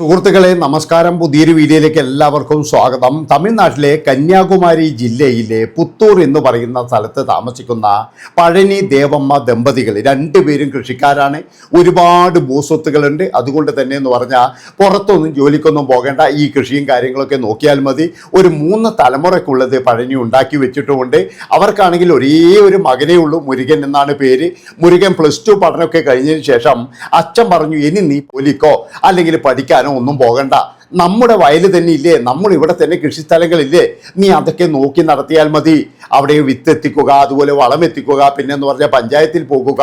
സുഹൃത്തുക്കളെ നമസ്കാരം. പുതിയൊരു വീഡിയോയിലേക്ക് എല്ലാവർക്കും സ്വാഗതം. തമിഴ്നാട്ടിലെ കന്യാകുമാരി ജില്ലയിലെ പുത്തൂർ എന്ന് പറയുന്ന സ്ഥലത്ത് താമസിക്കുന്ന പഴനി ദേവമ്മ ദമ്പതികൾ രണ്ടുപേരും കൃഷിക്കാരാണ്. ഒരുപാട് ഭൂസ്വത്തുകളുണ്ട്. അതുകൊണ്ട് തന്നെ എന്ന് പറഞ്ഞാൽ പുറത്തൊന്നും ജോലിക്കൊന്നും പോകേണ്ട ഈ കൃഷിയും കാര്യങ്ങളൊക്കെ നോക്കിയാൽ മതി. ഒരു മൂന്ന് തലമുറയ്ക്കുള്ളത് പഴനി ഉണ്ടാക്കി വെച്ചിട്ടുമുണ്ട്. അവർക്കാണെങ്കിൽ ഒരേ ഒരു മകനേ ഉള്ളൂ മുരുകൻ എന്നാണ് പേര്. മുരുകൻ പ്ലസ് ടു പഠനമൊക്കെ കഴിഞ്ഞതിന് ശേഷം അച്ഛൻ പറഞ്ഞു ഇനി നീ പൊലിക്കോ അല്ലെങ്കിൽ പഠിക്കാനോ ഒന്നും പോകണ്ട. നമ്മുടെ വയൽ തന്നെ ഇല്ലേ? നമ്മൾ ഇവിടെ തന്നെ കൃഷിസ്ഥലങ്ങളില്ലേ? നീ അതൊക്കെ നോക്കി നടത്തിയാൽ മതി. അവിടെ വിത്ത് എത്തിക്കുക അതുപോലെ വളം എത്തിക്കുക പിന്നെ എന്ന് പറഞ്ഞാൽ പഞ്ചായത്തിൽ പോകുക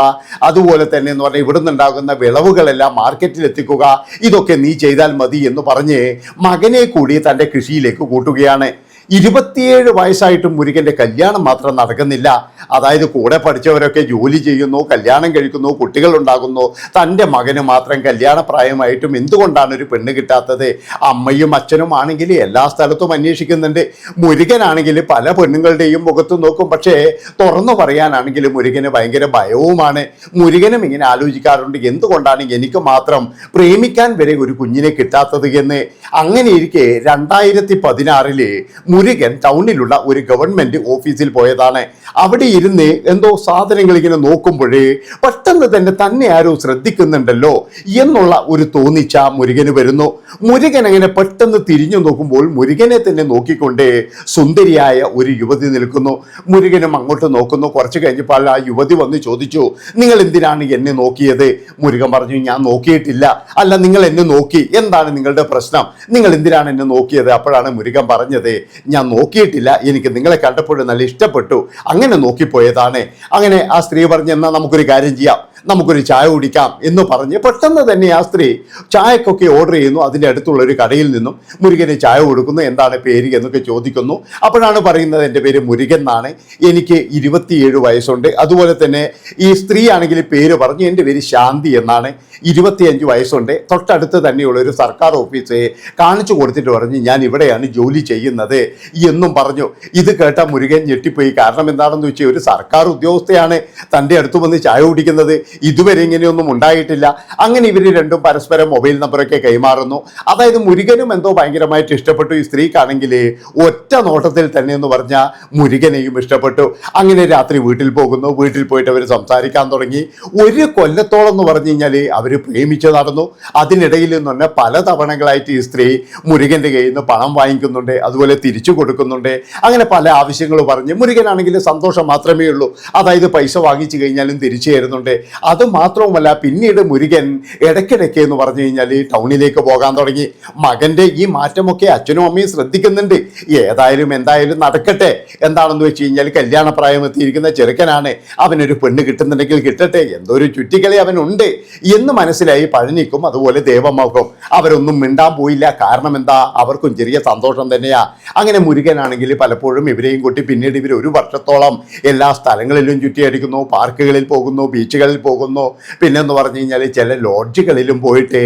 അതുപോലെ തന്നെ എന്ന് പറഞ്ഞാൽ ഇവിടുന്ന് ഉണ്ടാകുന്ന വിളവുകളെല്ലാം മാർക്കറ്റിൽ എത്തിക്കുക. ഇതൊക്കെ നീ ചെയ്താൽ മതി എന്ന് പറഞ്ഞ് മകനെ കൂടി തന്റെ കൃഷിയിലേക്ക് കൂട്ടുകയാണ്. ഇരുപത്തിയേഴ് വയസ്സായിട്ടും മുരുകന്റെ കല്യാണം മാത്രം നടക്കുന്നില്ല. അതായത് കൂടെ പഠിച്ചവരൊക്കെ ജോലി ചെയ്യുന്നു കല്യാണം കഴിക്കുന്നു കുട്ടികൾ ഉണ്ടാകുന്നു തന്റെ മകന് മാത്രം കല്യാണ പ്രായമായിട്ടും എന്തുകൊണ്ടാണ് ഒരു പെണ്ണ് കിട്ടാത്തത്? അമ്മയും അച്ഛനും ആണെങ്കിൽ എല്ലാ സ്ഥലത്തും അന്വേഷിക്കുന്നുണ്ട്. മുരുകനാണെങ്കിൽ പല പെണ്ണുങ്ങളുടെയും മുഖത്ത് നോക്കും. പക്ഷേ തുറന്നു പറയാനാണെങ്കിൽ മുരുകന് ഭയങ്കര ഭയവുമാണ്. മുരുകനും ഇങ്ങനെ ആലോചിക്കാറുണ്ട് എന്തുകൊണ്ടാണ് എനിക്ക് മാത്രം പ്രേമിക്കാൻ വരെ ഒരു കുഞ്ഞിനെ കിട്ടാത്തത് എന്ന്? അങ്ങനെ ഇരിക്കെ രണ്ടായിരത്തി പതിനാറിൽ മുരുകൻ ടൗണിലുള്ള ഒരു ഗവൺമെന്റ് ഓഫീസിൽ പോയതാണ്. അവിടെ ഇരുന്ന് എന്തോ സാധനങ്ങൾ ഇങ്ങനെ നോക്കുമ്പോഴേ പെട്ടെന്ന് തന്നെ തന്നെ ആരോ ശ്രദ്ധിക്കുന്നുണ്ടല്ലോ എന്നുള്ള ഒരു തോന്നിച്ച മുരുകന് വരുന്നു. മുരുകൻ അങ്ങനെ പെട്ടെന്ന് തിരിഞ്ഞു നോക്കുമ്പോൾ മുരുകനെ തന്നെ നോക്കിക്കൊണ്ട് സുന്ദരിയായ ഒരു യുവതി നിൽക്കുന്നു. മുരുകനും അങ്ങോട്ട് നോക്കുന്നു. കുറച്ച് കഴിഞ്ഞപ്പോൾ ആ യുവതി വന്ന് ചോദിച്ചു നിങ്ങൾ എന്തിനാണ് എന്നെ നോക്കിയത്? മുരുകൻ പറഞ്ഞു ഞാൻ നോക്കിയിട്ടില്ല. അല്ല നിങ്ങൾ എന്നെ നോക്കി. എന്താണ് നിങ്ങളുടെ പ്രശ്നം? നിങ്ങൾ എന്തിനാണ് എന്നെ നോക്കിയത്? അപ്പോഴാണ് മുരുകൻ പറഞ്ഞത് ഞാൻ നോക്കിയിട്ടില്ല. എനിക്ക് നിങ്ങളെ കണ്ടപ്പോഴും നല്ല ഇഷ്ടപ്പെട്ടു. അങ്ങനെ നോക്കിപ്പോയതാണ്. അങ്ങനെ ആ സ്ത്രീ പറഞ്ഞു എന്നാൽ നമുക്കൊരു കാര്യം ചെയ്യാം. നമുക്കൊരു ചായ കുടിക്കാം എന്ന് പറഞ്ഞ് പെട്ടെന്ന് തന്നെ ആ സ്ത്രീ ചായക്കൊക്കെ ഓർഡർ ചെയ്യുന്നു. അതിന്റെ അടുത്തുള്ള ഒരു കടയിൽ നിന്നും മുരുകന് ചായ കൊടുക്കുന്നു. എന്താണ് പേര് എന്നൊക്കെ ചോദിക്കുന്നു. അപ്പോഴാണ് പറയുന്നത് എന്റെ പേര് മുരുകൻ എന്നാണ്. എനിക്ക് ഇരുപത്തിയേഴ് വയസ്സുണ്ട്. അതുപോലെ തന്നെ ഈ സ്ത്രീ ആണെങ്കിൽ പേര് പറഞ്ഞു എന്റെ പേര് ശാന്തി എന്നാണ്. ഇരുപത്തിയഞ്ച് വയസ്സുണ്ട്. തൊട്ടടുത്ത് തന്നെയുള്ള ഒരു സർക്കാർ ഓഫീസ് കാണിച്ചു കൊടുത്തിട്ട് പറഞ്ഞു ഞാൻ ഇവിടെയാണ് ജോലി ചെയ്യുന്നത് എന്നും പറഞ്ഞു. ഇത് കേട്ട മുരുകൻ ഞെട്ടിപ്പോയി. കാരണം എന്താണെന്ന് വെച്ചാൽ ഒരു സർക്കാർ ഉദ്യോഗസ്ഥയാണ് തന്റെ അടുത്ത് വന്ന് ചായ കുടിക്കുന്നത്. ഇതുവരെ ഇങ്ങനെയൊന്നും ഉണ്ടായിട്ടില്ല. അങ്ങനെ ഇവർ രണ്ടും പരസ്പരം മൊബൈൽ നമ്പറൊക്കെ കൈമാറുന്നു. അതായത് മുരുകനും എന്തോ ഭയങ്കരമായിട്ട് ഇഷ്ടപ്പെട്ടു ഈ സ്ത്രീക്കാണെങ്കിൽ ഒറ്റ നോട്ടത്തിൽ തന്നെ എന്ന് പറഞ്ഞാൽ മുരുകനെയും ഇഷ്ടപ്പെട്ടു. അങ്ങനെ രാത്രി വീട്ടിൽ പോകുന്നു. വീട്ടിൽ പോയിട്ട് അവർ സംസാരിക്കാൻ തുടങ്ങി. ഒരു കൊല്ലത്തോളം എന്ന് പറഞ്ഞു കഴിഞ്ഞാൽ അവർ പ്രേമിച്ച് നടന്നു. അതിനിടയിൽ നിന്ന് പല തവണകളായിട്ട് ഈ സ്ത്രീ മുരുകന്റെ കയ്യിൽ നിന്ന് പണം വാങ്ങിക്കുന്നുണ്ട്. അതുപോലെ തിരിച്ചു കൊടുക്കുന്നുണ്ട്. അങ്ങനെ പല ആവശ്യങ്ങൾ പറഞ്ഞ് മുരുകനാണെങ്കിൽ സന്തോഷം മാത്രമേ ഉള്ളൂ. അതായത് പൈസ വാങ്ങിച്ചു കഴിഞ്ഞാലും തിരിച്ചു തരുന്നുണ്ട്. അത് മാത്രവുമല്ല പിന്നീട് മുരുകൻ ഇടയ്ക്കിടയ്ക്ക് എന്ന് പറഞ്ഞു കഴിഞ്ഞാൽ ടൗണിലേക്ക് പോകാൻ തുടങ്ങി. മകന്റെ ഈ മാറ്റമൊക്കെ അച്ഛനും അമ്മയും ശ്രദ്ധിക്കുന്നുണ്ട്. ഏതായാലും എന്തായാലും നടക്കട്ടെ എന്താണെന്ന് വെച്ച് കഴിഞ്ഞാൽ കല്യാണപ്രായം എത്തിയിരിക്കുന്ന ചെറുക്കനാണ്. അവനൊരു പെണ്ണ് കിട്ടുന്നുണ്ടെങ്കിൽ കിട്ടട്ടെ. എന്തോ ഒരു ചുറ്റിക്കളി അവനുണ്ട് എന്ന് മനസ്സിലായി പഴനിക്കും അതുപോലെ ദേവമ്മക്കും അവരൊന്നും മിണ്ടാൻ പോയില്ല. കാരണം എന്താ? അവർക്കും ചെറിയ സന്തോഷം തന്നെയാ. അങ്ങനെ മുരുകനാണെങ്കിൽ പലപ്പോഴും ഇവരെയും കൂട്ടി പിന്നീട് ഇവർ ഒരു വർഷത്തോളം എല്ലാ സ്ഥലങ്ങളിലും ചുറ്റിയടിക്കുന്നു. പാർക്കുകളിൽ പോകുന്നു ബീച്ചുകളിൽ പോകുന്നു. പിന്നെന്ന് പറഞ്ഞു കഴിഞ്ഞാൽ ചില ലോഡ്ജുകളിലും പോയിട്ട്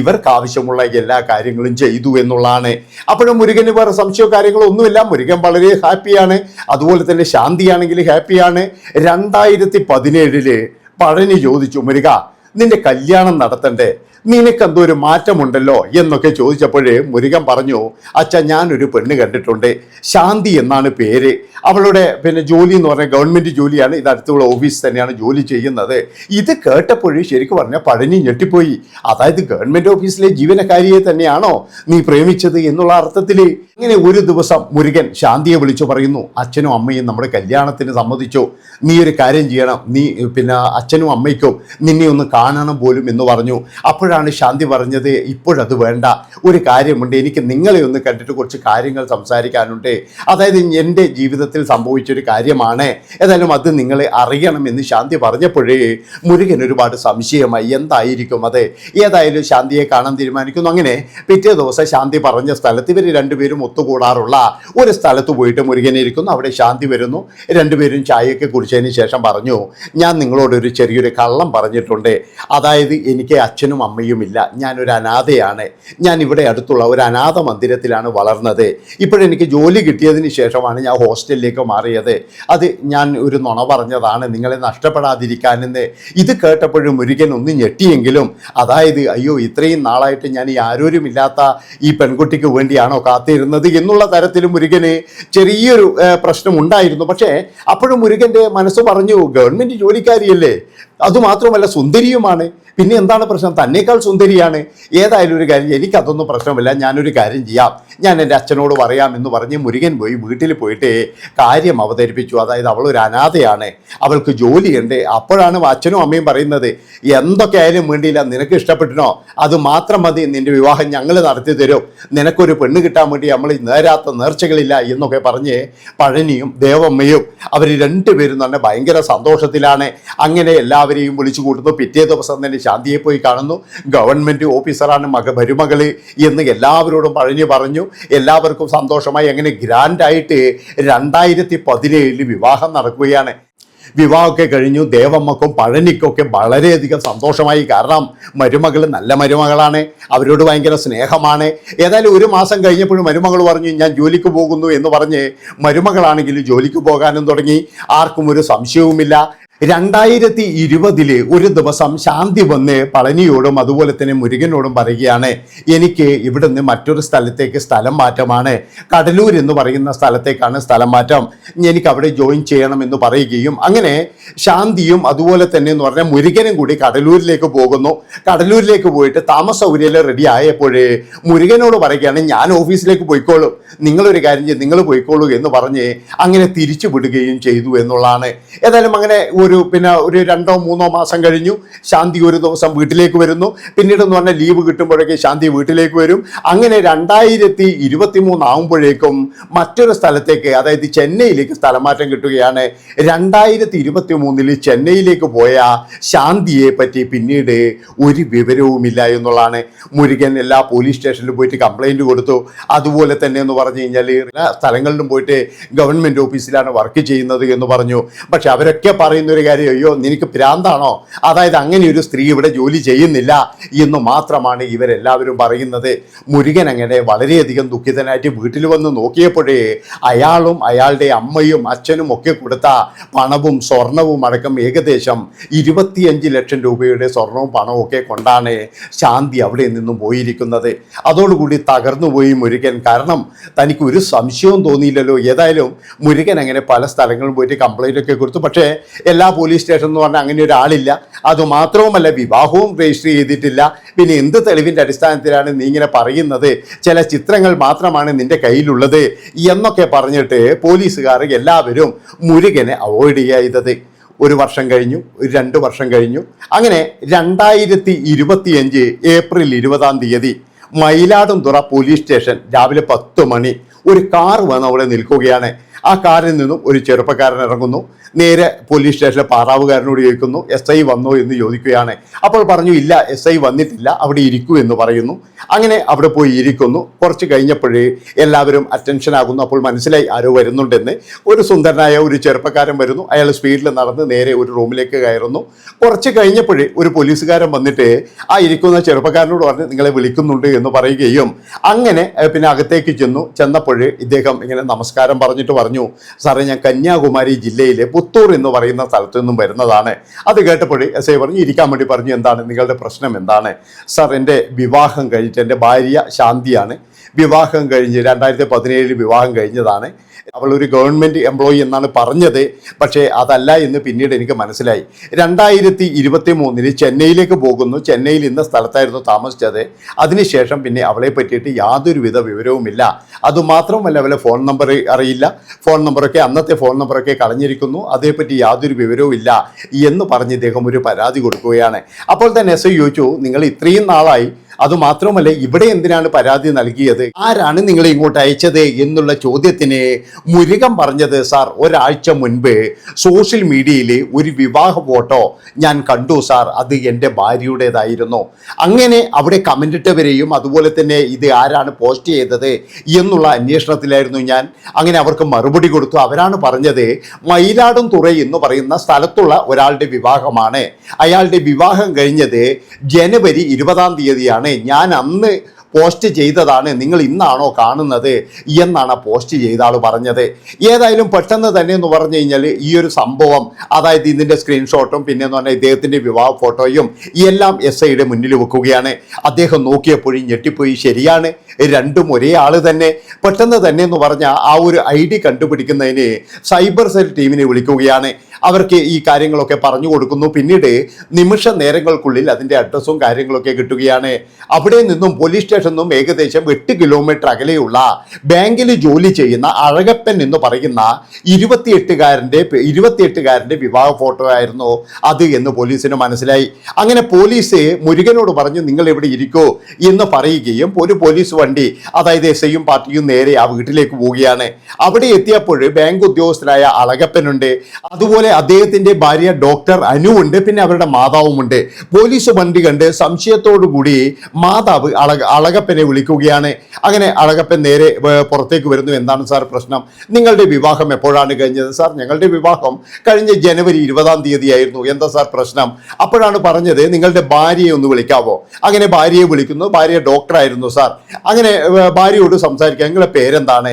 ഇവർക്ക് ആവശ്യമുള്ള എല്ലാ കാര്യങ്ങളും ചെയ്തു എന്നുള്ളതാണ്. അപ്പോഴും മുരുകന് വേറെ സംശയവും കാര്യങ്ങളോ ഒന്നുമില്ല. മുരുകൻ വളരെ ഹാപ്പിയാണ്. അതുപോലെ തന്നെ ശാന്തിയാണെങ്കിൽ ഹാപ്പിയാണ്. രണ്ടായിരത്തി പതിനേഴിൽ പഴനി ചോദിച്ചു മുരുക നിന്റെ കല്യാണം നടത്തണ്ടേ? നിനക്കെന്തോ ഒരു മാറ്റമുണ്ടല്ലോ എന്നൊക്കെ ചോദിച്ചപ്പോഴേ മുരുകൻ പറഞ്ഞു അച്ഛ ഞാനൊരു പെണ്ണ് കണ്ടിട്ടുണ്ട്. ശാന്തി എന്നാണ് പേര്. അവളുടെ പിന്നെ ജോലി എന്ന് പറഞ്ഞാൽ ഗവൺമെന്റ് ജോലിയാണ്. ഇത് അടുത്തുള്ള ഓഫീസ് തന്നെയാണ് ജോലി ചെയ്യുന്നത്. ഇത് കേട്ടപ്പോഴേ ശരിക്കും പറഞ്ഞാൽ പഴനി ഞെട്ടിപ്പോയി. അതായത് ഗവൺമെന്റ് ഓഫീസിലെ ജീവനക്കാരിയെ തന്നെയാണോ നീ പ്രേമിച്ചത് എന്നുള്ള അർത്ഥത്തിൽ ഇങ്ങനെ ഒരു ദിവസം മുരുകൻ ശാന്തിയെ വിളിച്ചു പറയുന്നു അച്ഛനും അമ്മയും നമ്മുടെ കല്യാണത്തിന് സമ്മതിച്ചു. നീ ഒരു കാര്യം ചെയ്യണം. നീ പിന്നെ അച്ഛനും അമ്മയ്ക്കും നിന്നെ ഒന്ന് കാണണം പോലും എന്ന് പറഞ്ഞു. അപ്പോഴാണ് ശാന്തി പറഞ്ഞത് ഇപ്പോഴത് വേണ്ട. ഒരു കാര്യമുണ്ട് എനിക്ക് നിങ്ങളെ ഒന്ന് കണ്ടിട്ട് കുറച്ച് കാര്യങ്ങൾ സംസാരിക്കാനുണ്ട്. അതായത് എന്റെ ജീവിതത്തിൽ സംഭവിച്ചൊരു കാര്യമാണ്. ഏതായാലും അത് നിങ്ങളെ അറിയണമെന്ന് ശാന്തി പറഞ്ഞപ്പോഴേ മുരുകൻ ഒരുപാട് സംശയമായി എന്തായിരിക്കും അത്? ഏതായാലും ശാന്തിയെ കാണാൻ തീരുമാനിക്കുന്നു. അങ്ങനെ പിറ്റേ ദിവസം ശാന്തി പറഞ്ഞ സ്ഥലത്ത് ഇവർ രണ്ടുപേരും ഒത്തുകൂടാറുള്ള ഒരു സ്ഥലത്ത് പോയിട്ട് മുരുകൻ ഇരിക്കുന്നു. അവിടെ ശാന്തി വരുന്നു. രണ്ടുപേരും ചായയൊക്കെ കുടിച്ചതിന് ശേഷം പറഞ്ഞു ഞാൻ നിങ്ങളോടൊരു ചെറിയൊരു കള്ളം പറഞ്ഞിട്ടുണ്ട്. അതായത് എനിക്ക് അച്ഛനും അമ്മയുമില്ല ഞാനൊരു അനാഥയാണ്. ഞാൻ ഇവിടെ അടുത്തുള്ള ഒരു അനാഥ മന്ദിരത്തിലാണ് വളർന്നത്. ഇപ്പോഴെനിക്ക് ജോലി കിട്ടിയതിന് ശേഷമാണ് ഞാൻ ഹോസ്റ്റലിലേക്ക് മാറിയത്. അത് ഞാൻ ഒരു നുണ പറഞ്ഞതാണ്. നിങ്ങളെ നഷ്ടപ്പെടാതിരിക്കാനെന്ന്. ഇത് കേട്ടപ്പോഴും മുരുകൻ ഒന്ന് ഞെട്ടിയെങ്കിലും അതായത് അയ്യോ ഇത്രയും നാളായിട്ട് ഞാൻ ഈ ആരോരുമില്ലാത്ത ഈ പെൺകുട്ടിക്ക് വേണ്ടിയാണോ കാത്തിരുന്നത്? എന്നുള്ള തരത്തിൽ മുരുകന് ചെറിയൊരു പ്രശ്നം ഉണ്ടായിരുന്നു. പക്ഷേ അപ്പോഴും മുരുകന്റെ മനസ്സ് പറഞ്ഞു ഗവൺമെന്റ് ജോലിക്കാരിയല്ലേ? അതുമാത്രമല്ല സുന്ദരിയുമാണ്. പിന്നെ എന്താണ് പ്രശ്നം? തന്നേക്കാൾ സുന്ദരിയാണ്. ഏതായാലും ഒരു കാര്യം എനിക്കതൊന്നും പ്രശ്നമില്ല. ഞാനൊരു കാര്യം ചെയ്യാം. ഞാൻ എന്റെ അച്ഛനോട് പറയാം എന്ന് പറഞ്ഞ് മുരുകൻ പോയി വീട്ടിൽ പോയിട്ട് കാര്യം അവതരിപ്പിച്ചു. അതായത് അവളൊരു അനാഥയാണ്. അവൾക്ക് ജോലിയുണ്ട്. അപ്പോഴാണ് അച്ഛനും അമ്മയും പറയുന്നത് എന്തൊക്കെ ആയാലും വേണ്ടിയില്ല. നിനക്ക് ഇഷ്ടപ്പെട്ടിനോ? അത് മാത്രം മതി. നിന്റെ വിവാഹം ഞങ്ങൾ നടത്തി തരും. നിനക്കൊരു പെണ്ണ് കിട്ടാൻ വേണ്ടി നമ്മൾ നേരാത്ത നേർച്ചകളില്ല എന്നൊക്കെ പറഞ്ഞ് പഴനിയും ദേവമ്മയും അവർ രണ്ടുപേരും തന്നെ ഭയങ്കര സന്തോഷത്തിലാണ്. അങ്ങനെ എല്ലാവരെയും വിളിച്ചു കൂട്ടുന്നു. പിറ്റേ ദിവസം തന്നെ ശാന്തിയെ പോയി കാണുന്നു. ഗവൺമെന്റ് ഓഫീസറാണ് മക മരുമകൾ എന്ന് എല്ലാവരോടും പറഞ്ഞു പറഞ്ഞു. എല്ലാവർക്കും സന്തോഷമായി. അങ്ങനെ ഗ്രാൻഡായിട്ട് രണ്ടായിരത്തി പതിനേഴിൽ വിവാഹം നടക്കുകയാണ്. വിവാഹമൊക്കെ കഴിഞ്ഞു. ദേവമ്മക്കും പഴനിക്കൊക്കെ വളരെയധികം സന്തോഷമായി. കാരണം മരുമകൾ നല്ല മരുമകളാണ്. അവരോട് ഭയങ്കര സ്നേഹമാണ്. ഏതായാലും ഒരു മാസം കഴിഞ്ഞപ്പോഴും മരുമകൾ പറഞ്ഞു ഞാൻ ജോലിക്ക് പോകുന്നു എന്ന് പറഞ്ഞ് മരുമകളാണെങ്കിൽ ജോലിക്ക് പോകാനും തുടങ്ങി. ആർക്കും ഒരു സംശയവുമില്ല. രണ്ടായിരത്തി ഇരുപതിൽ ഒരു ദിവസം ശാന്തി വന്ന് പളനിയോടും അതുപോലെ തന്നെ മുരുകനോടും പറയുകയാണ് എനിക്ക് ഇവിടുന്ന് മറ്റൊരു സ്ഥലത്തേക്ക് സ്ഥലം മാറ്റമാണ്. കടലൂർ എന്ന് പറയുന്ന സ്ഥലത്തേക്കാണ് സ്ഥലം മാറ്റം. എനിക്ക് അവിടെ ജോയിൻ ചെയ്യണം എന്ന് പറയുകയും അങ്ങനെ ശാന്തിയും അതുപോലെ തന്നെ എന്ന് പറഞ്ഞാൽ മുരുകനും കൂടി കടലൂരിലേക്ക് പോകുന്നു. കടലൂരിലേക്ക് പോയിട്ട് താമസ സൗകര്യം റെഡി ആയപ്പോഴേ മുരുകനോട് പറയുകയാണ് ഞാൻ ഓഫീസിലേക്ക് പോയിക്കോളും. നിങ്ങളൊരു കാര്യം നിങ്ങൾ പോയിക്കോളൂ എന്ന് പറഞ്ഞ് അങ്ങനെ തിരിച്ചു വിടുകയും ചെയ്തു എന്നുള്ളതാണ്. ഏതായാലും അങ്ങനെ ഒരു പിന്നെ ഒരു രണ്ടോ മൂന്നോ മാസം കഴിഞ്ഞു ശാന്തി ഒരു ദിവസം വീട്ടിലേക്ക് വരുന്നു. പിന്നീട് എന്ന് പറഞ്ഞാൽ ലീവ് കിട്ടുമ്പോഴേക്കും ശാന്തി വീട്ടിലേക്ക് വരും. അങ്ങനെ രണ്ടായിരത്തി ഇരുപത്തി മൂന്ന് ആകുമ്പോഴേക്കും മറ്റൊരു സ്ഥലത്തേക്ക് അതായത് ചെന്നൈയിലേക്ക് സ്ഥലമാറ്റം കിട്ടുകയാണ്. രണ്ടായിരത്തി ഇരുപത്തി മൂന്നിൽ ചെന്നൈയിലേക്ക് പോയ ശാന്തിയെ പറ്റി പിന്നീട് ഒരു വിവരവുമില്ല എന്നുള്ളതാണ്. മുരുകൻ എല്ലാ പോലീസ് സ്റ്റേഷനിലും പോയിട്ട് കംപ്ലൈന്റ് കൊടുത്തു. അതുപോലെ തന്നെ എന്ന് പറഞ്ഞു കഴിഞ്ഞാൽ സ്ഥലങ്ങളിലും പോയിട്ട് ഗവൺമെന്റ് ഓഫീസിലാണ് വർക്ക് ചെയ്യുന്നത് എന്ന് പറഞ്ഞു. പക്ഷെ അവരൊക്കെ പറയുന്ന ഒരു കാര്യം അയ്യോ നിനക്ക് ഭ്രാന്താണോ? അതായത് അങ്ങനെ ഒരു സ്ത്രീ ഇവിടെ ജോലി ചെയ്യുന്നില്ല എന്ന് മാത്രമാണ് ഇവരെല്ലാവരും പറയുന്നത്. മുരുകൻ അങ്ങനെ വളരെയധികം ദുഃഖിതനായിട്ട് വീട്ടിൽ വന്ന് നോക്കിയപ്പോഴേ അയാളും അയാളുടെ അമ്മയും അച്ഛനും ഒക്കെ കൊടുത്ത പണവും സ്വർണവും അടക്കം ഏകദേശം ഇരുപത്തിയഞ്ച് ലക്ഷം രൂപയുടെ സ്വർണവും പണവും ഒക്കെ കൊണ്ടാണ് ശാന്തി അവിടെ നിന്നും പോയിരിക്കുന്നത്. അതോടുകൂടി തകർന്നുപോയി മുരുകൻ. കാരണം തനിക്ക് ഒരു സംശയവും തോന്നിയില്ലല്ലോ. ഏതായാലും മുരുകൻ അങ്ങനെ പല സ്ഥലങ്ങളും പോയിട്ട് കംപ്ലൈന്റ് ഒക്കെ കൊടുത്തു. പക്ഷേ എല്ലാ പോലീസ് സ്റ്റേഷൻ എന്ന് പറഞ്ഞാൽ അങ്ങനെ ഒരാളില്ല. അതുമാത്രവുമല്ല വിവാഹവും രജിസ്റ്റർ ചെയ്തിട്ടില്ല. പിന്നെ എന്ത് തെളിവിന്റെ അടിസ്ഥാനത്തിലാണ് നീ ഇങ്ങനെ പറയുന്നത്? ചില ചിത്രങ്ങൾ മാത്രമാണ് നിന്റെ കയ്യിലുള്ളത് എന്നൊക്കെ പറഞ്ഞിട്ട് പോലീസുകാർ എല്ലാവരും മുരുകനെ അവോയ്ഡ് ചെയ്തത്. ഒരു വർഷം കഴിഞ്ഞു ഒരു രണ്ട് വർഷം കഴിഞ്ഞു. അങ്ങനെ രണ്ടായിരത്തി ഇരുപത്തിയഞ്ച് ഏപ്രിൽ ഇരുപതാം തീയതി മയിലാടുംതുറ പോലീസ് സ്റ്റേഷൻ രാവിലെ പത്ത് മണി ഒരു കാർ വന്ന് അവിടെ നിൽക്കുകയാണ്. ആ കാറിൽ നിന്നും ഒരു ചെറുപ്പക്കാരൻ ഇറങ്ങുന്നു. നേരെ പോലീസ് സ്റ്റേഷനിലെ പാറാവുകാരനോട് ചോദിക്കുന്നു എസ് ഐ വന്നോ? എന്ന് ചോദിക്കുകയാണ്. അപ്പോൾ പറഞ്ഞു ഇല്ല എസ് ഐ വന്നിട്ടില്ല അവിടെ ഇരിക്കൂ എന്ന് പറയുന്നു. അങ്ങനെ അവിടെ പോയി ഇരിക്കുന്നു. കുറച്ച് കഴിഞ്ഞപ്പോഴേ എല്ലാവരും അറ്റൻഷൻ ആകുന്നു. അപ്പോൾ മനസ്സിലായി ആരോ വരുന്നുണ്ടെന്ന്. ഒരു സുന്ദരനായ ഒരു ചെറുപ്പക്കാരൻ വരുന്നു. അയാൾ സ്പീഡിൽ നടന്ന് നേരെ ഒരു റൂമിലേക്ക് കയറുന്നു. കുറച്ച് കഴിഞ്ഞപ്പോഴേ ഒരു പോലീസുകാരൻ വന്നിട്ട് ആ ഇരിക്കുന്ന ചെറുപ്പക്കാരനോട് പറഞ്ഞ് നിങ്ങളെ വിളിക്കുന്നുണ്ട് എന്ന് പറയുകയും അങ്ങനെ പിന്നെ അകത്തേക്ക് ചെന്നു. ചെന്നപ്പോഴേ ഇദ്ദേഹം ഇങ്ങനെ നമസ്കാരം പറഞ്ഞിട്ട് പറഞ്ഞു സാറേ ഞാൻ കന്യാകുമാരി ജില്ലയിലെ പുത്തൂർ എന്ന് പറയുന്ന സ്ഥലത്തു നിന്നും വരുന്നതാണ്. അത് കേട്ടപ്പോഴേ എസ് ഐ പറഞ്ഞു ഇരിക്കാൻ വേണ്ടി പറഞ്ഞു. എന്താണ്? നിങ്ങളുടെ പ്രശ്നം എന്താണ്? സാർ എന്റെ വിവാഹം കഴിഞ്ഞിട്ട് എന്റെ ഭാര്യ ശാന്തിയാണ്. വിവാഹം കഴിഞ്ഞ് രണ്ടായിരത്തി പതിനേഴിൽ വിവാഹം കഴിഞ്ഞതാണ്. അവൾ ഒരു ഗവൺമെന്റ് എംപ്ലോയി എന്നാണ് പറഞ്ഞത്. പക്ഷേ അതല്ല എന്ന് പിന്നീട് എനിക്ക് മനസ്സിലായി. രണ്ടായിരത്തി ഇരുപത്തി മൂന്നിന് ചെന്നൈയിലേക്ക് പോകുന്നു. ചെന്നൈയിൽ ഇന്ന സ്ഥലത്തായിരുന്നു താമസിച്ചത്. അതിനുശേഷം പിന്നെ അവളെ പറ്റിയിട്ട് യാതൊരുവിധ വിവരവുമില്ല. അതുമാത്രമല്ല അവളെ ഫോൺ നമ്പർ അറിയില്ല. ഫോൺ നമ്പറൊക്കെ അന്നത്തെ ഫോൺ നമ്പറൊക്കെ കളഞ്ഞിരിക്കുന്നു. അതേപ്പറ്റി യാതൊരു വിവരവും ഇല്ല എന്ന് പറഞ്ഞ് ഇദ്ദേഹം ഒരു പരാതി കൊടുക്കുകയാണ്. അപ്പോൾ തന്നെ എസ് ചോദിച്ചു നിങ്ങൾ ഇത്രയും നാളായി അതുമാത്രമല്ല ഇവിടെ എന്തിനാണ് പരാതി നൽകിയത്? ആരാണ് നിങ്ങളെ ഇങ്ങോട്ട് അയച്ചത് എന്നുള്ള ചോദ്യത്തിന് മുരുകൻ പറഞ്ഞത് സാർ ഒരാഴ്ച മുൻപ് സോഷ്യൽ മീഡിയയിൽ ഒരു വിവാഹ ഫോട്ടോ ഞാൻ കണ്ടു സാർ. അത് എന്റെ ഭാര്യയുടേതായിരുന്നു. അങ്ങനെ അവിടെ കമന്റ് ഇട്ടവരെയും അതുപോലെ തന്നെ ഇത് ആരാണ് പോസ്റ്റ് ചെയ്തത് എന്നുള്ള അന്വേഷണത്തിലായിരുന്നു ഞാൻ. അങ്ങനെ അവർക്ക് മറുപടി കൊടുത്തു. അവരാണ് പറഞ്ഞത് മയിലാടും തുറ എന്ന് പറയുന്ന സ്ഥലത്തുള്ള ഒരാളുടെ വിവാഹമാണ്. അയാളുടെ വിവാഹം കഴിഞ്ഞത് ജനുവരി ഇരുപതാം തീയതിയാണ്. ഞാൻ അന്ന് പോസ്റ്റ് ചെയ്തതാണ് നിങ്ങൾ ഇന്നാണോ കാണുന്നത് എന്നാണ് പോസ്റ്റ് ചെയ്ത ആൾ പറഞ്ഞത്. ഏതായാലും പെട്ടെന്ന് തന്നെ എന്ന് പറഞ്ഞു കഴിഞ്ഞാൽ ഈ ഒരു സംഭവം അതായത് ഇതിന്റെ സ്ക്രീൻഷോട്ടും പിന്നെ എന്ന് പറഞ്ഞാൽ ഇദ്ദേഹത്തിന്റെ വിവാഹ ഫോട്ടോയും എല്ലാം എസ് ഐയുടെ മുന്നിൽ വെക്കുകയാണ്. അദ്ദേഹം നോക്കിയപ്പോഴും ഞെട്ടിപ്പോയി. ശരിയാണ് രണ്ടും ഒരേ ആൾ തന്നെ. പെട്ടെന്ന് തന്നെ എന്ന് പറഞ്ഞാൽ ആ ഒരു ഐ ഡി കണ്ടുപിടിക്കുന്നതിന് സൈബർ സെൽ ടീമിനെ വിളിക്കുകയാണ്. അവർക്ക് ഈ കാര്യങ്ങളൊക്കെ പറഞ്ഞു കൊടുക്കുന്നു. പിന്നീട് നിമിഷ നേരങ്ങൾക്കുള്ളിൽ അതിന്റെ അഡ്രസ്സും കാര്യങ്ങളൊക്കെ കിട്ടുകയാണ്. അവിടെ നിന്നും പോലീസ് സ്റ്റേഷനിൽ നിന്നും ഏകദേശം എട്ട് കിലോമീറ്റർ അകലെയുള്ള ബാങ്കിൽ ജോലി ചെയ്യുന്ന അഴകപ്പൻ എന്ന് പറയുന്ന ഇരുപത്തിയെട്ടുകാരന്റെ ഇരുപത്തിയെട്ടുകാരന്റെ വിവാഹ ഫോട്ടോ ആയിരുന്നു അത് എന്ന് പോലീസിന് മനസ്സിലായി. അങ്ങനെ പോലീസ് മുരുകനോട് പറഞ്ഞു നിങ്ങൾ എവിടെ ഇരിക്കോ? എന്ന് പറയുകയും ഒരു പോലീസ് വണ്ടി അതായത് എസ് ഐയും പാർട്ടിയും നേരെ ആ വീട്ടിലേക്ക് പോവുകയാണ്. അവിടെ എത്തിയപ്പോൾ ബാങ്ക് ഉദ്യോഗസ്ഥനായ അളകപ്പനുണ്ട്. അതുപോലെ അദ്ദേഹത്തിന്റെ ഭാര്യ ഡോക്ടർ അനു ഉണ്ട് പിന്നെ അവരുടെ മാതാവുമുണ്ട്. പോലീസ് വണ്ടി കണ്ട് കൂടി മാതാവ് അളക അളകപ്പനെ വിളിക്കുകയാണ്. അങ്ങനെ അളകപ്പൻ നേരെ പുറത്തേക്ക് വരുന്നു. എന്താണ് സാർ പ്രശ്നം? നിങ്ങളുടെ വിവാഹം എപ്പോഴാണ് കഴിഞ്ഞത്? സാർ ഞങ്ങളുടെ വിവാഹം കഴിഞ്ഞ ജനുവരി ഇരുപതാം തീയതിയായിരുന്നു. എന്താ സാർ പ്രശ്നം? അപ്പോഴാണ് പറഞ്ഞത് നിങ്ങളുടെ ഭാര്യയെ ഒന്ന് വിളിക്കാവോ? അങ്ങനെ ഭാര്യയെ വിളിക്കുന്നു. ഭാര്യ ഡോക്ടറായിരുന്നു സാർ. അങ്ങനെ ഭാര്യയോട് സംസാരിക്കുക. നിങ്ങളുടെ പേരെന്താണ്?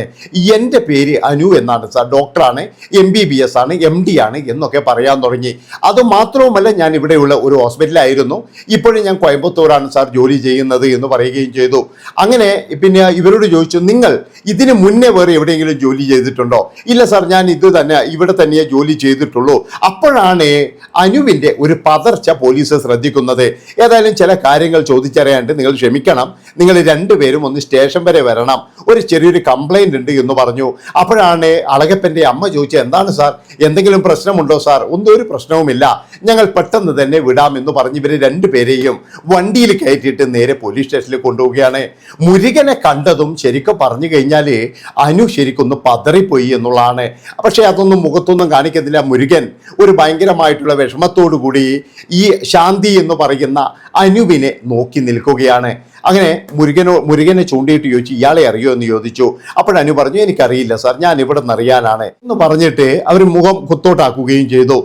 എന്റെ പേര് അനു എന്നാണ് സാർ. ഡോക്ടറാണ്. എം ബി ബി എസ് ആണ്. എം ഡി ആണ്. എന്നൊക്കെ പറയാൻ തുടങ്ങി. അത് മാത്രവുമല്ല ഞാൻ ഇവിടെയുള്ള ഒരു ഹോസ്പിറ്റലായിരുന്നു ഇപ്പോഴും ഞാൻ കോയമ്പത്തൂരാണ് സാർ ജോലി ചെയ്യുന്നത് എന്ന് പറയുകയും ചെയ്തു. അങ്ങനെ പിന്നെ ഇവരോട് ചോദിച്ചു നിങ്ങൾ ഇതിന് മുന്നേ വേറെ എവിടെയെങ്കിലും ജോലി ചെയ്തിട്ടുണ്ടോ? ഇല്ല സാർ ഞാൻ ഇത് തന്നെ ഇവിടെ തന്നെയേ ജോലി ചെയ്തിട്ടുള്ളൂ. അപ്പോഴാണ് അനുവിന്റെ ഒരു പതർച്ച പോലീസ് ശ്രദ്ധിക്കുന്നത്. ഏതായാലും ചില കാര്യങ്ങൾ ചോദിച്ചറിയാണ്ട് നിങ്ങൾ ക്ഷമിക്കണം. നിങ്ങൾ രണ്ടുപേരും ഒന്ന് സ്റ്റേഷൻ വരെ വരണം. ഒരു ചെറിയൊരു കംപ്ലൈന്റ് ഉണ്ട് എന്ന് പറഞ്ഞു. അപ്പോഴാണ് അളകപ്പന്റെ അമ്മ ചോദിച്ചത് എന്താണ് സാർ? എന്തെങ്കിലും പ്രശ്നമുണ്ടോ സാർ? ഒന്നും ഒരു പ്രശ്നവുമില്ല. ഞങ്ങൾ പെട്ടെന്ന് തന്നെ വിടാമെന്ന് പറഞ്ഞ് ഇവരെ രണ്ടുപേരെയും വണ്ടിയിൽ കയറ്റിയിട്ട് നേരെ പോലീസ് സ്റ്റേഷനിൽ കൊണ്ടുപോവുകയാണ്. മുരുകനെ കണ്ടതും ശരിക്കും പറഞ്ഞു കഴിഞ്ഞാൽ അനു ശരിക്കൊന്ന് പതറിപ്പോയി എന്നുള്ളതാണ്. പക്ഷേ അതൊന്നും മുഖത്തൊന്നും കാണിക്കുന്നില്ല മുരുകൻ. ഒരു ഭയങ്കരമായിട്ടുള്ള വിഷമത്തോടു കൂടി ഈ ശാന്തി എന്ന് പറയുന്ന അനുവിനെ നോക്കി നിൽക്കുകയാണ്. അങ്ങനെ മുരുകനോ മുരുകനെ ചൂണ്ടിയിട്ട് ചോദിച്ചു ഇയാളെ അറിയോ എന്ന് ചോദിച്ചു. അപ്പോഴനു പറഞ്ഞു എനിക്കറിയില്ല സാർ ഞാൻ ഇവിടെ നിന്ന് അറിയാനാണ് എന്ന് പറഞ്ഞിട്ട് അവർ മുഖം കുത്തോട്ടാക്കുകയും ചെയ്തു.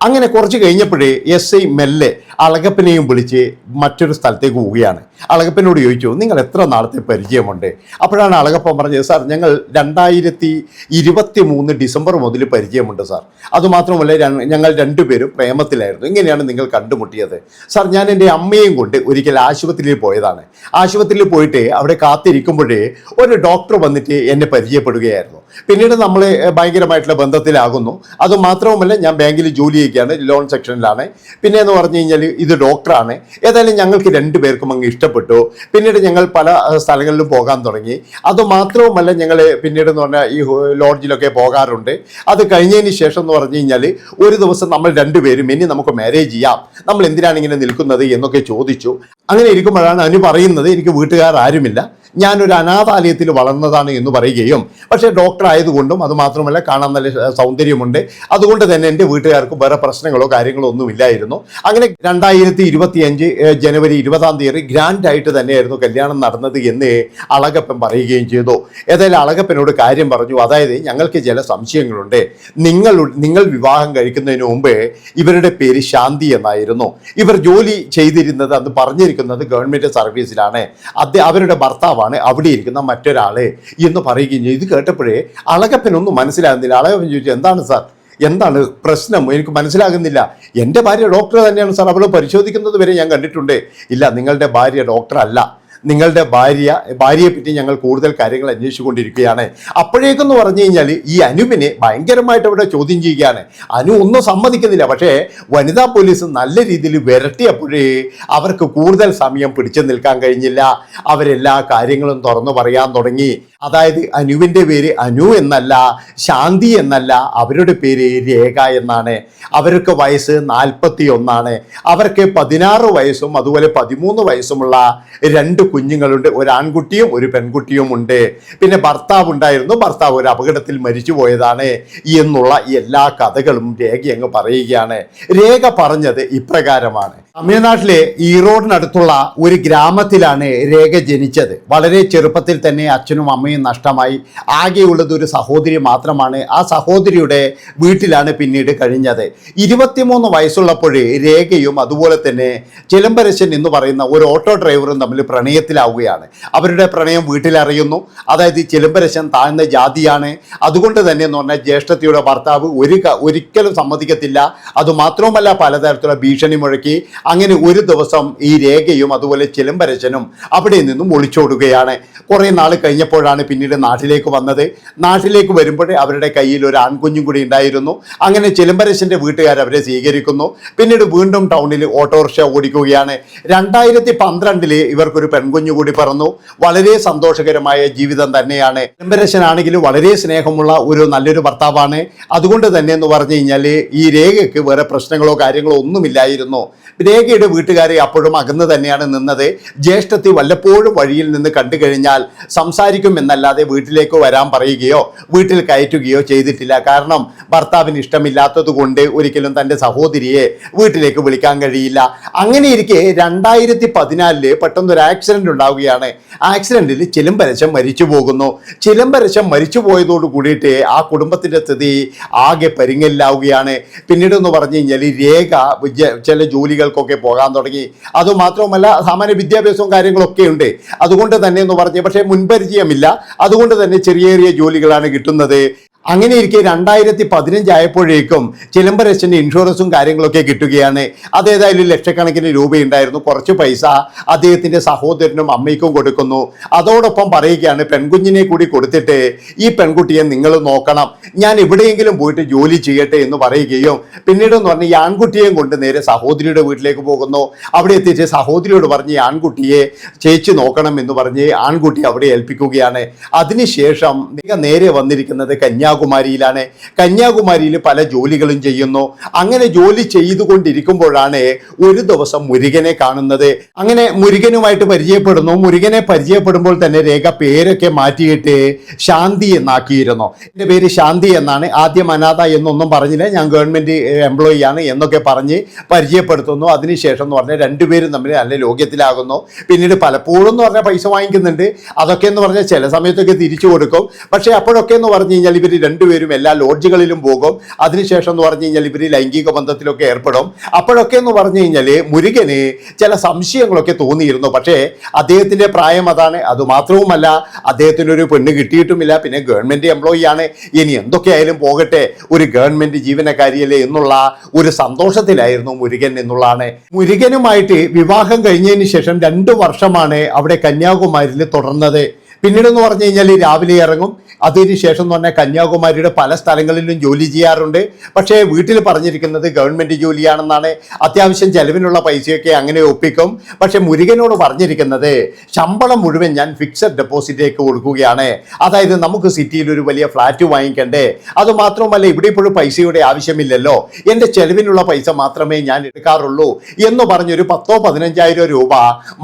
അങ്ങനെ കുറച്ച് കഴിഞ്ഞപ്പോഴേ എസ് ഐ മെല്ലെ അളകപ്പനെയും വിളിച്ച് മറ്റൊരു സ്ഥലത്തേക്ക് പോവുകയാണ്. അളകപ്പനോട് ചോദിച്ചു നിങ്ങൾ എത്ര നാളത്തെ പരിചയമുണ്ട്? അപ്പോഴാണ് അളകപ്പൻ പറഞ്ഞത് സാർ ഞങ്ങൾ രണ്ടായിരത്തി ഇരുപത്തി മൂന്ന് ഡിസംബർ മുതൽ പരിചയമുണ്ട് സാർ. അതുമാത്രമല്ല ഞങ്ങൾ രണ്ടുപേരും പ്രേമത്തിലായിരുന്നു. ഇങ്ങനെയാണ് നിങ്ങൾ കണ്ടുമുട്ടിയത്. സാർ ഞാൻ എന്റെ അമ്മയും കൊണ്ട് ഒരിക്കൽ ആശുപത്രിയിൽ പോയതാണ്. ആശുപത്രിയിൽ പോയിട്ട് അവിടെ കാത്തിരിക്കുമ്പോഴേ ഒരു ഡോക്ടർ വന്നിട്ട് എന്നെ പരിചയപ്പെടുകയായിരുന്നു. പിന്നീട് നമ്മൾ ഭയങ്കരമായിട്ടുള്ള ബന്ധത്തിലാകുന്നു. അത് മാത്രവുമല്ല ഞാൻ ബാങ്കിൽ ജോലി ചെയ്യുകയാണ് ലോൺ സെക്ഷനിലാണ്. പിന്നെ എന്ന് പറഞ്ഞു കഴിഞ്ഞാൽ ഇത് ഡോക്ടറാണ്. ഏതായാലും ഞങ്ങൾക്ക് രണ്ടു പേർക്കും അങ്ങ് ഇഷ്ടപ്പെട്ടു. പിന്നീട് ഞങ്ങൾ പല സ്ഥലങ്ങളിലും പോകാൻ തുടങ്ങി. അത് മാത്രവുമല്ല ഞങ്ങൾ പിന്നീട് എന്ന് പറഞ്ഞാൽ ഈ ലോഡ്ജിലൊക്കെ പോകാറുണ്ട്. അത് കഴിഞ്ഞതിന് ശേഷം എന്ന് പറഞ്ഞു കഴിഞ്ഞാൽ ഒരു ദിവസം നമ്മൾ രണ്ടുപേരും ഇനി നമുക്ക് മാരേജ് ചെയ്യാം. നമ്മൾ എന്തിനാണ് ഇങ്ങനെ നിൽക്കുന്നത് എന്നൊക്കെ ചോദിച്ചു. അങ്ങനെ ഇരിക്കുമ്പോഴാണ് അനു പറയുന്നത് എനിക്ക് വീട്ടുകാർ ആരുമില്ല. ഞാനൊരു അനാഥാലയത്തിൽ വളർന്നതാണ് എന്ന് പറയുകയും പക്ഷേ ഡോക്ടർ ആയതുകൊണ്ടും അതുമാത്രമല്ല കാണാൻ നല്ല സൗന്ദര്യമുണ്ട്. അതുകൊണ്ട് തന്നെ എന്റെ വീട്ടുകാർക്ക് വേറെ പ്രശ്നങ്ങളോ കാര്യങ്ങളോ ഒന്നും ഇല്ലായിരുന്നു അങ്ങനെ രണ്ടായിരത്തി ഇരുപത്തി അഞ്ച് ജനുവരി ഇരുപതാം തീയതി ഗ്രാൻഡ് ആയിട്ട് തന്നെയായിരുന്നു കല്യാണം നടന്നത് എന്ന് അളകപ്പൻ പറയുകയും ചെയ്തു. ഏതായാലും അളകപ്പനോട് കാര്യം പറഞ്ഞു. അതായത് ഞങ്ങൾക്ക് ചില സംശയങ്ങളുണ്ട്. നിങ്ങൾ നിങ്ങൾ വിവാഹം കഴിക്കുന്നതിന് മുമ്പ് ഇവരുടെ പേര് ശാന്തി എന്നായിരുന്നു. ഇവർ ജോലി ചെയ്തിരുന്നത് അന്ന് പറഞ്ഞിരിക്കുന്നത് ഗവൺമെന്റ് സർവീസിലാണ്. അദ്ദേഹം അവരുടെ ഭർത്താവാണ്. അവിടെ ഇരിക്കുന്ന മറ്റൊരാളെ എന്ന് പറയുകയും ചെയ്തു ഇത് കേട്ടപ്പോഴേ അളകപ്പനൊന്നും മനസ്സിലാകുന്നില്ല. അളകപ്പൻ ചോദിച്ചു എന്താണ് സാർ? എന്താണ് പ്രശ്നം? എനിക്ക് മനസ്സിലാകുന്നില്ല. എന്റെ ഭാര്യ ഡോക്ടർ തന്നെയാണ് സാർ. അവൾ പരിശോധിക്കുന്നത് വരെ ഞാൻ കണ്ടിട്ടുണ്ട്. ഇല്ല നിങ്ങളുടെ ഭാര്യ ഡോക്ടർ അല്ല. നിങ്ങളുടെ ഭാര്യ ഭാര്യയെ പറ്റി ഞങ്ങൾ കൂടുതൽ കാര്യങ്ങൾ അന്വേഷിച്ചുകൊണ്ടിരിക്കുകയാണ്. അപ്പോഴേക്കെന്ന് പറഞ്ഞു കഴിഞ്ഞാൽ ഈ അനുവിനെ ഭയങ്കരമായിട്ട് അവിടെ ചോദ്യം ചെയ്യുകയാണ്. അനു ഒന്നും സമ്മതിക്കുന്നില്ല. പക്ഷേ വനിതാ പോലീസ് നല്ല രീതിയിൽ വിരട്ടിയപ്പോഴേ അവർക്ക് കൂടുതൽ സമയം പിടിച്ചു നിൽക്കാൻ കഴിഞ്ഞില്ല. അവരെല്ലാ കാര്യങ്ങളും തുറന്നു പറയാൻ തുടങ്ങി. അതായത് അനുവിന്റെ പേര് അനു എന്നല്ല ശാന്തി എന്നല്ല അവരുടെ പേര് രേഖ എന്നാണ്. അവർക്ക് വയസ്സ് നാൽപ്പത്തി ഒന്നാണ് അവർക്ക് പതിനാറ് വയസ്സും അതുപോലെ പതിമൂന്ന് വയസ്സുമുള്ള രണ്ട് കുഞ്ഞുങ്ങളുണ്ട്. ഒരു ആൺകുട്ടിയും ഒരു പെൺകുട്ടിയും ഉണ്ട്. പിന്നെ ഭർത്താവ് ഉണ്ടായിരുന്നു. ഭർത്താവ് ഒരു അപകടത്തിൽ മരിച്ചു പോയതാണ് എന്നുള്ള എല്ലാ കഥകളും രേഖ അങ്ങ് പറയുകയാണ്. രേഖ പറഞ്ഞത് ഇപ്രകാരമാണ്. തമിഴ്നാട്ടിലെ ഈറോഡിനടുത്തുള്ള ഒരു ഗ്രാമത്തിലാണ് രേഖ ജനിച്ചത്. വളരെ ചെറുപ്പത്തിൽ തന്നെ അച്ഛനും അമ്മയും നഷ്ടമായി. ആകെയുള്ളത് ഒരു സഹോദരി മാത്രമാണ്. ആ സഹോദരിയുടെ വീട്ടിലാണ് പിന്നീട് കഴിഞ്ഞത്. ഇരുപത്തിമൂന്ന് വയസ്സുള്ളപ്പോഴേ രേഖയും അതുപോലെ തന്നെ ചിലമ്പരശൻ എന്ന് പറയുന്ന ഒരു ഓട്ടോ ഡ്രൈവറും തമ്മിൽ പ്രണയത്തിലാവുകയാണ്. അവരുടെ പ്രണയം വീട്ടിലറിയുന്നു. അതായത് ചിലമ്പരശൻ താഴ്ന്ന ജാതിയാണ്. അതുകൊണ്ട് തന്നെ എന്ന് പറഞ്ഞാൽ ജ്യേഷ്ഠത്തിയുടെ ഭർത്താവ് ഒരു ഒരിക്കലും സമ്മതിക്കത്തില്ല. അതുമാത്രവുമല്ല പലതരത്തിലുള്ള ഭീഷണി മുഴക്കി. അങ്ങനെ ഒരു ദിവസം ഈ രേഖയും അതുപോലെ ചിലമ്പരശനും അവിടെ നിന്നും ഒളിച്ചോടുകയാണ്. കുറേ നാൾ കഴിഞ്ഞപ്പോഴാണ് പിന്നീട് നാട്ടിലേക്ക് വന്നത്. നാട്ടിലേക്ക് വരുമ്പോഴേ അവരുടെ കയ്യിൽ ഒരു ആൺകുഞ്ഞും കൂടി ഉണ്ടായിരുന്നു. അങ്ങനെ ചിലമ്പരശന്റെ വീട്ടുകാർ അവരെ സ്വീകരിക്കുന്നു. പിന്നീട് വീണ്ടും ടൗണിൽ ഓട്ടോറിക്ഷ ഓടിക്കുകയാണ്. രണ്ടായിരത്തി പന്ത്രണ്ടിൽ ഇവർക്കൊരു പെൺകുഞ്ഞു കൂടി പറന്നു. വളരെ സന്തോഷകരമായ ജീവിതം തന്നെയാണ്. ചിലമ്പരശനാണെങ്കിലും വളരെ സ്നേഹമുള്ള ഒരു നല്ലൊരു ഭർത്താവാണ്. അതുകൊണ്ട് തന്നെ എന്ന് പറഞ്ഞു കഴിഞ്ഞാൽ ഈ രേഖയ്ക്ക് വേറെ പ്രശ്നങ്ങളോ കാര്യങ്ങളോ ഒന്നുമില്ലായിരുന്നു. രേഖയുടെ വീട്ടുകാരെ അപ്പോഴും അകന്ന് തന്നെയാണ് നിന്നത്. ജ്യേഷ്ഠത്തി വല്ലപ്പോഴും വഴിയിൽ നിന്ന് കണ്ടു കഴിഞ്ഞാൽ സംസാരിക്കും എന്നല്ലാതെ വീട്ടിലേക്ക് വരാൻ പറയുകയോ വീട്ടിൽ കയറ്റുകയോ ചെയ്തിട്ടില്ല. കാരണം ഭർത്താവിന് ഇഷ്ടമില്ലാത്തത് കൊണ്ട് ഒരിക്കലും തന്റെ സഹോദരിയെ വീട്ടിലേക്ക് വിളിക്കാൻ കഴിയില്ല. അങ്ങനെ ഇരിക്കെ രണ്ടായിരത്തി പതിനാലിൽ പെട്ടെന്നൊരു ആക്സിഡന്റ് ഉണ്ടാവുകയാണ്. ആക്സിഡന്റിൽ ചിലമ്പരശം മരിച്ചു പോകുന്നു. ചിലമ്പരശം മരിച്ചു പോയതോട് കൂടിയിട്ട് ആ കുടുംബത്തിന്റെ സ്ഥിതി ആകെ പരിങ്ങലിലാവുകയാണ്. പിന്നീട് എന്ന് പറഞ്ഞു കഴിഞ്ഞാൽ രേഖ ചില ജോലികൾക്കൊക്കെ പോകാൻ തുടങ്ങി. അതുമാത്രവുമല്ല സാമാന്യ വിദ്യാഭ്യാസവും കാര്യങ്ങളൊക്കെ ഉണ്ട് അതുകൊണ്ട് തന്നെ എന്ന് പറഞ്ഞു. പക്ഷേ മുൻപരിചയമില്ല. അതുകൊണ്ട് തന്നെ ചെറിയ ചെറിയ ജോലികളാണ് കിട്ടുന്നത്. അങ്ങനെ ഇരിക്കെ രണ്ടായിരത്തി പതിനഞ്ചായപ്പോഴേക്കും ചിലമ്പരശന്റെ ഇൻഷുറൻസും കാര്യങ്ങളൊക്കെ കിട്ടുകയാണ്. അതേതായാലും ലക്ഷക്കണക്കിന് രൂപയുണ്ടായിരുന്നു. കുറച്ച് പൈസ അദ്ദേഹത്തിന്റെ സഹോദരനും അമ്മയ്ക്കും കൊടുക്കുന്നു. അതോടൊപ്പം പറയുകയാണ് പെൺകുഞ്ഞിനെ കൂടി കൊടുത്തിട്ട് ഈ പെൺകുട്ടിയെ നിങ്ങൾ നോക്കണം. ഞാൻ എവിടെയെങ്കിലും പോയിട്ട് ജോലി ചെയ്യട്ടെ എന്ന് പറയുകയും പിന്നീട് എന്ന് പറഞ്ഞ് ഈ ആൺകുട്ടിയെയും കൊണ്ട് നേരെ സഹോദരിയുടെ വീട്ടിലേക്ക് പോകുന്നു. അവിടെ എത്തിച്ച് സഹോദരിയോട് പറഞ്ഞ് ഈ ആൺകുട്ടിയെ ചേച്ചി നോക്കണം എന്ന് പറഞ്ഞ് ആൺകുട്ടി അവിടെ ഏൽപ്പിക്കുകയാണ്. അതിനുശേഷം നേരെ വന്നിരിക്കുന്നത് കന്യാകുമാരിയിലാണ്. കന്യാകുമാരിയിൽ പല ജോലികളും ചെയ്യുന്നു. അങ്ങനെ ജോലി ചെയ്തുകൊണ്ടിരിക്കുമ്പോഴാണ് ഒരു ദിവസം മുരുകനെ കാണുന്നത്. അങ്ങനെ മുരുകനുമായിട്ട് പരിചയപ്പെടുന്നു. മുരുകനെ പരിചയപ്പെടുമ്പോൾ തന്നെ രേഖ പേരൊക്കെ മാറ്റിയിട്ട് ശാന്തി എന്നാക്കിയിരുന്നു. എന്റെ പേര് ശാന്തി എന്നാണ്. ആദ്യം അനാഥ എന്നൊന്നും പറഞ്ഞില്ല. ഞാൻ ഗവൺമെന്റ് എംപ്ലോയി ആണ് എന്നൊക്കെ പറഞ്ഞ് പരിചയപ്പെടുത്തുന്നു. അതിനുശേഷം എന്ന് പറഞ്ഞാൽ രണ്ടുപേരും തമ്മിൽ നല്ല ലോക്യത്തിലാകുന്നു പിന്നീട് പലപ്പോഴും എന്ന് പറഞ്ഞാൽ പൈസ വാങ്ങിക്കുന്നുണ്ട്. അതൊക്കെ എന്ന് പറഞ്ഞാൽ ചില സമയത്തൊക്കെ തിരിച്ചു കൊടുക്കും. പക്ഷേ അപ്പോഴൊക്കെ എന്ന് പറഞ്ഞു കഴിഞ്ഞാൽ ഇവർ രണ്ടുപേരും എല്ലാ ലോഡ്ജുകളിലും പോകും. അതിനുശേഷം എന്ന് പറഞ്ഞു കഴിഞ്ഞാൽ ഇവർ ലൈംഗിക ബന്ധത്തിലൊക്കെ ഏർപ്പെടും. അപ്പോഴൊക്കെ എന്ന് പറഞ്ഞു കഴിഞ്ഞാൽ മുരുകന് ചില സംശയങ്ങളൊക്കെ തോന്നിയിരുന്നു. പക്ഷേ അദ്ദേഹത്തിന്റെ പ്രായം അതാണ്. അതുമാത്രവുമല്ല അദ്ദേഹത്തിന് ഒരു പെണ്ണ് കിട്ടിയിട്ടുമില്ല. പിന്നെ ഗവൺമെന്റ് എംപ്ലോയി ആണ്. ഇനി എന്തൊക്കെയായാലും പോകട്ടെ. ഒരു ഗവൺമെന്റ് ജീവനക്കാരിയല്ലേ എന്നുള്ള ഒരു സന്തോഷത്തിലായിരുന്നു മുരുകൻ എന്നുള്ളതാണ്. മുരുകനുമായിട്ട് വിവാഹം കഴിഞ്ഞതിന് ശേഷം രണ്ട് വർഷമാണ് അവിടെ കന്യാകുമാരിയിൽ തുടർന്നത്. പിന്നീട് എന്ന് പറഞ്ഞു കഴിഞ്ഞാൽ രാവിലെ ഇറങ്ങും. അതിന് ശേഷം എന്ന് പറഞ്ഞാൽ കന്യാകുമാരിയുടെ പല സ്ഥലങ്ങളിലും ജോലി ചെയ്യാറുണ്ട്. പക്ഷേ വീട്ടിൽ പറഞ്ഞിരിക്കുന്നത് ഗവൺമെന്റ് ജോലിയാണെന്നാണ്. അത്യാവശ്യം ചെലവിനുള്ള പൈസയൊക്കെ അങ്ങനെ ഒപ്പിക്കും. പക്ഷേ മുരുകനോട് പറഞ്ഞിരിക്കുന്നത് ശമ്പളം മുഴുവൻ ഞാൻ ഫിക്സഡ് ഡെപ്പോസിറ്റേക്ക് കൊടുക്കുകയാണ്. അതായത് നമുക്ക് സിറ്റിയിൽ ഒരു വലിയ ഫ്ലാറ്റ് വാങ്ങിക്കണ്ടേ? അത് മാത്രമല്ല ഇവിടെ ഇപ്പോഴും പൈസയുടെ ആവശ്യമില്ലല്ലോ. എന്റെ ചെലവിനുള്ള പൈസ മാത്രമേ ഞാൻ എടുക്കാറുള്ളൂ എന്ന് പറഞ്ഞൊരു പത്തോ പതിനഞ്ചായിരം രൂപ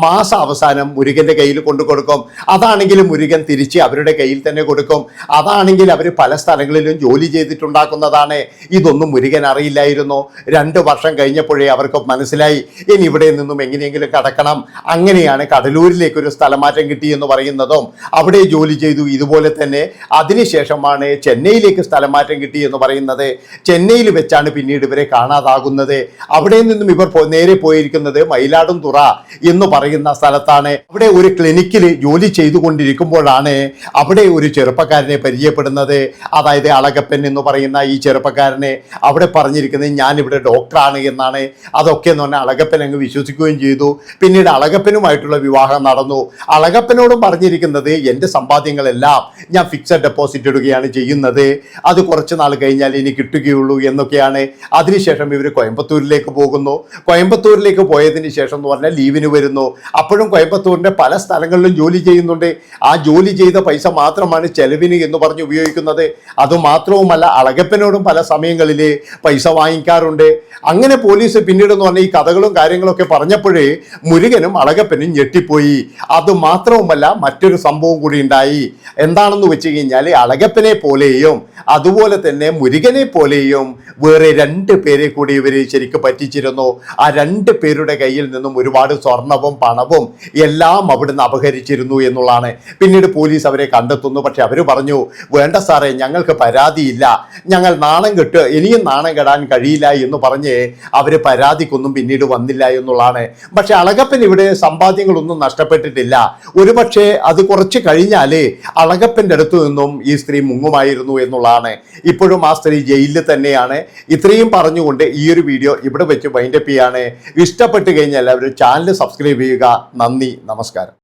മാസ അവസാനം മുരുകന്റെ കയ്യിൽ കൊണ്ടു കൊടുക്കും അതാണെങ്കിൽ മുരുകൻ തിരിച്ച് അവരുടെ കയ്യിൽ തന്നെ കൊടുക്കും. അതാണെങ്കിൽ അവർ പല സ്ഥലങ്ങളിലും ജോലി ചെയ്തിട്ടുണ്ടാക്കുന്നതാണ്. ഇതൊന്നും മുരുകൻ അറിയില്ലായിരുന്നു. രണ്ട് വർഷം കഴിഞ്ഞപ്പോഴേ അവർക്ക് മനസ്സിലായി. ഇനി ഇവിടെ നിന്നും എങ്ങനെയെങ്കിലും കടക്കണം. അങ്ങനെയാണ് കടലൂരിലേക്ക് ഒരു സ്ഥലമാറ്റം കിട്ടിയെന്ന് പറയുന്നതും. അവിടെ ജോലി ചെയ്തു. ഇതുപോലെ തന്നെ അതിനുശേഷമാണ് ചെന്നൈയിലേക്ക് സ്ഥലമാറ്റം കിട്ടിയെന്ന് പറയുന്നത്. ചെന്നൈയിൽ വെച്ചാണ് പിന്നീട് ഇവരെ കാണാതാകുന്നത്. അവിടെ നിന്നും ഇവർ നേരെ പോയിരിക്കുന്നത് മയിലാടുംതുറ എന്ന് പറയുന്ന സ്ഥലത്താണ്. അവിടെ ഒരു ക്ലിനിക്കിൽ ജോലി ചെയ്തുകൊണ്ടിരിക്കുമ്പോഴാണ് അവിടെ ഒരു ചെറുപ്പക്കാരനെ പരിചയപ്പെടുന്നത്. അതായത് അളകപ്പൻ എന്ന് പറയുന്ന ഈ ചെറുപ്പക്കാരനെ അവിടെ പറഞ്ഞിരിക്കുന്നത് ഞാനിവിടെ ഡോക്ടറാണ് എന്നാണ്. അതൊക്കെ എന്ന് പറഞ്ഞാൽ അളകപ്പൻ അങ്ങ് വിശ്വസിക്കുകയും ചെയ്തു. പിന്നീട് അളകപ്പനുമായിട്ടുള്ള വിവാഹം നടന്നു. അളകപ്പനോടും പറഞ്ഞിരിക്കുന്നത് എന്റെ സമ്പാദ്യങ്ങളെല്ലാം ഞാൻ ഫിക്സഡ് ഡെപ്പോസിറ്റ് ഇടുകയാണ് ചെയ്യുന്നത്. അത് കുറച്ച് നാൾ കഴിഞ്ഞാൽ ഇനി കിട്ടുകയുള്ളൂ എന്നൊക്കെയാണ്. അതിനുശേഷം ഇവർ കോയമ്പത്തൂരിലേക്ക് പോകുന്നു. കോയമ്പത്തൂരിലേക്ക് പോയതിന് ശേഷം എന്ന് പറഞ്ഞാൽ ലീവിന് വരുന്നു. അപ്പോഴും കോയമ്പത്തൂരിന്റെ പല സ്ഥലങ്ങളിലും ജോലി ചെയ്യുന്നുണ്ട്. ആ ജോലി ചെയ്ത പൈസ മാത്രമാണ് ചെലവിന് എന്ന് പറഞ്ഞ് ഉപയോഗിക്കുന്നത്. അതുമാത്രവുമല്ല അളകപ്പനോടും പല സമയങ്ങളിൽ പൈസ വാങ്ങിക്കാറുണ്ട്. അങ്ങനെ പോലീസ് പിന്നീട് എന്ന് പറഞ്ഞാൽ ഈ കഥകളും കാര്യങ്ങളൊക്കെ പറഞ്ഞപ്പോഴേ മുരുകനും അളകപ്പനും ഞെട്ടിപ്പോയി. അതുമാത്രവുമല്ല മറ്റൊരു സംഭവം കൂടി ഉണ്ടായി. എന്താണെന്ന് വെച്ച് കഴിഞ്ഞാൽ അളകപ്പനെ പോലെയും അതുപോലെ തന്നെ മുരുകനെ പോലെയും വേറെ രണ്ട് പേരെ കൂടി ഇവർ ശരിക്കും പറ്റിച്ചിരുന്നു. ആ രണ്ട് പേരുടെ കയ്യിൽ നിന്നും ഒരുപാട് സ്വർണവും പണവും എല്ലാം അവിടുന്ന് അപഹരിച്ചിരുന്നു എന്നുള്ളതാണ്. പിന്നീട് പോലീസ് അവരെ കണ്ടെത്തുന്നു. പക്ഷെ അവർ പറഞ്ഞു വേണ്ട സാറേ ഞങ്ങൾക്ക് പരാതിയില്ല. ഞങ്ങൾ നാണം കെട്ട് ഇനിയും നാണം കെടാൻ കഴിയില്ല എന്ന് പറഞ്ഞ് അവർ പരാതിക്കൊന്നും പിന്നീട് വന്നില്ല എന്നുള്ളതാണ്. പക്ഷെ അളകപ്പൻ ഇവിടെ സമ്പാദ്യങ്ങളൊന്നും നഷ്ടപ്പെട്ടിട്ടില്ല. ഒരുപക്ഷെ അത് കുറച്ച് കഴിഞ്ഞാൽ അളകപ്പന്റെ അടുത്തു നിന്നും ഈ സ്ത്രീ മുങ്ങുമായിരുന്നു എന്നുള്ളതാണ്. ഇപ്പോഴും ആ സ്ത്രീ ജയിലിൽ തന്നെയാണ്. ഇത്രയും പറഞ്ഞുകൊണ്ട് ഈ ഒരു വീഡിയോ ഇവിടെ വെച്ച് വൈൻഡപ്പ് ചെയ്യാണ്. ഇഷ്ടപ്പെട്ട് കഴിഞ്ഞാൽ എല്ലാവരും ചാനൽ സബ്സ്ക്രൈബ് ചെയ്യുക. നന്ദി നമസ്കാരം.